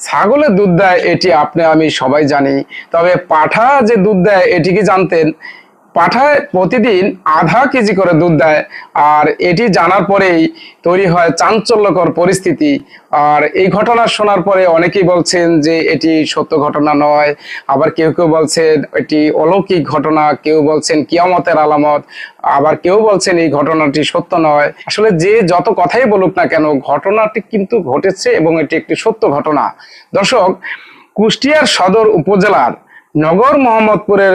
ছাগলের দুধ দেয়, এটি আপনি, আমি সবাই জানি। তবে পাঠা যে দুধ দেয়, এটি কি জানতেন? পাঠায় প্রতিদিন আধা কেজি করে দুধ দেয়। আর এটি জানার পরেই তৈরি হয় চাঞ্চল্যকর পরিস্থিতি। আর এই ঘটনা শোনার পরে অনেকেই বলছেন যে এটি সত্য ঘটনা নয়। আবার কেউ কেউ বলছেন এটি অলৌকিক ঘটনা। কেউ বলছেন কিয়ামতের আলামত। আবার কেউ বলছেন এই ঘটনাটি সত্য নয়। আসলে যে যত কথাই বলুক না কেন, ঘটনাটি কিন্তু ঘটেছে এবং এটি একটি সত্য ঘটনা। দর্শক, কুষ্টিয়ার সদর উপজেলার নগর মোহাম্মদপুরের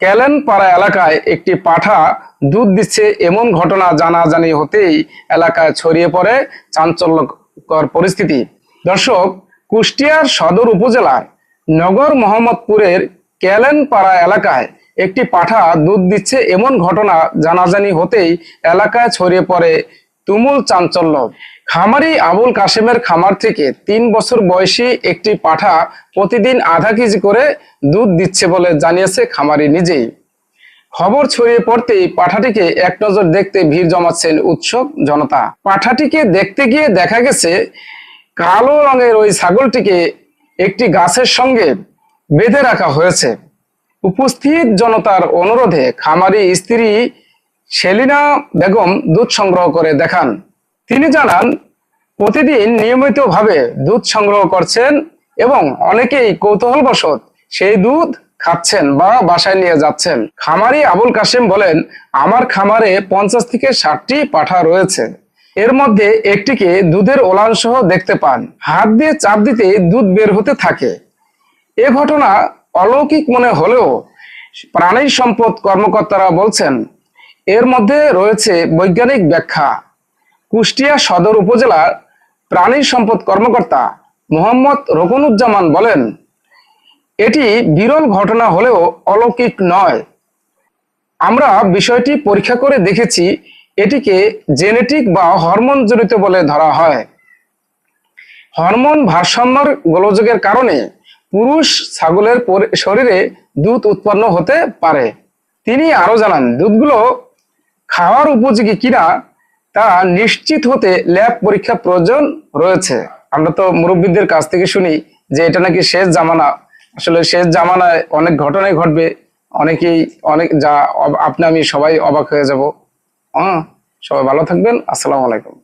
ক্যালেনপাড়া এলাকায় একটি পাঠা দুধ দিচ্ছে এমন ঘটনা জানাজানি হতেই এলাকায় ছড়িয়ে পড়ে চাঞ্চল্যকর পরিস্থিতি। দর্শক, কুষ্টিয়ার সদর উপজেলার নগর মোহাম্মদপুরের ক্যালেনপাড়া এলাকায় একটি পাঠা দুধ দিচ্ছে এমন ঘটনা জানাজানি হতেই এলাকায় ছড়িয়ে পড়ে তুমুল চাঞ্চল্য। খামারি আবুল কাশেমের খামার থেকে তিন বছর বয়সী একটি পাঠা প্রতিদিন আধা কেজি করে দুধ দিচ্ছে বলে জানিয়েছে খামারি নিজেই। খবর ছড়িয়ে পড়তেই পাঠাটিকে এক নজর দেখতে ভিড় জমাচ্ছেন উৎসব জনতা। পাঠাটিকে দেখতে গিয়ে দেখা গেছে, কালো রঙের ওই ছাগলটিকে একটি গাছের সঙ্গে বেঁধে রাখা হয়েছে। উপস্থিত জনতার অনুরোধে খামারি স্ত্রী সেলিনা বেগম দুধ সংগ্রহ করে দেখান। তিনি জানান, প্রতিদিন নিয়মিতভাবে দুধ সংগ্রহ করছেন এবং অনেকেই কৌতূহলবশত সেই দুধ খাচ্ছেন বা বাসায় নিয়ে যাচ্ছেন। খামারি আবুল কাশেম বলেন, আমার খামারে পঞ্চাশ থেকে ষাটটি পাঠা রয়েছে। এর মধ্যে একটিকে দুধের ওলান সহ দেখতে পান। হাত দিয়ে চাপ দিতে দুধ বের হতে থাকে। এ ঘটনা অলৌকিক মনে হলেও প্রাণী সম্পদ কর্মকর্তারা বলছেন, এর মধ্যে রয়েছে বৈজ্ঞানিক ব্যাখ্যা। কুষ্টিয়া সদর উপজেলার প্রাণী সম্পদ কর্মকর্তা মোহাম্মদ রকনুজ্জামান বলেন, এটি বিরল ঘটনা হলেও অলৌকিক নয়। আমরা বিষয়টি পরীক্ষা করে দেখেছি, এটিকে জেনেটিক বা হরমোন জনিত বলে ধরা হয়। হরমোন ভারসাম্যর গোলযোগের কারণে পুরুষ ছাগলের শরীরে দুধ উৎপন্ন হতে পারে। তিনি আরও জানান, দুধগুলো খাওয়ার উপযোগী কিনা তা নিশ্চিত হতে ল্যাব পরীক্ষা প্রয়োজন রয়েছে। আমরা তো মুরব্বীদের কাছ থেকে শুনি যে এটা নাকি শেষ জামানা। আসলে শেষ জামানায় অনেক ঘটনাই ঘটবে। অনেকেই অনেক যা আপনি আমি সবাই অবাক হয়ে যাব। হ্যাঁ সবাই ভালো থাকবেন। আসসালামু আলাইকুম।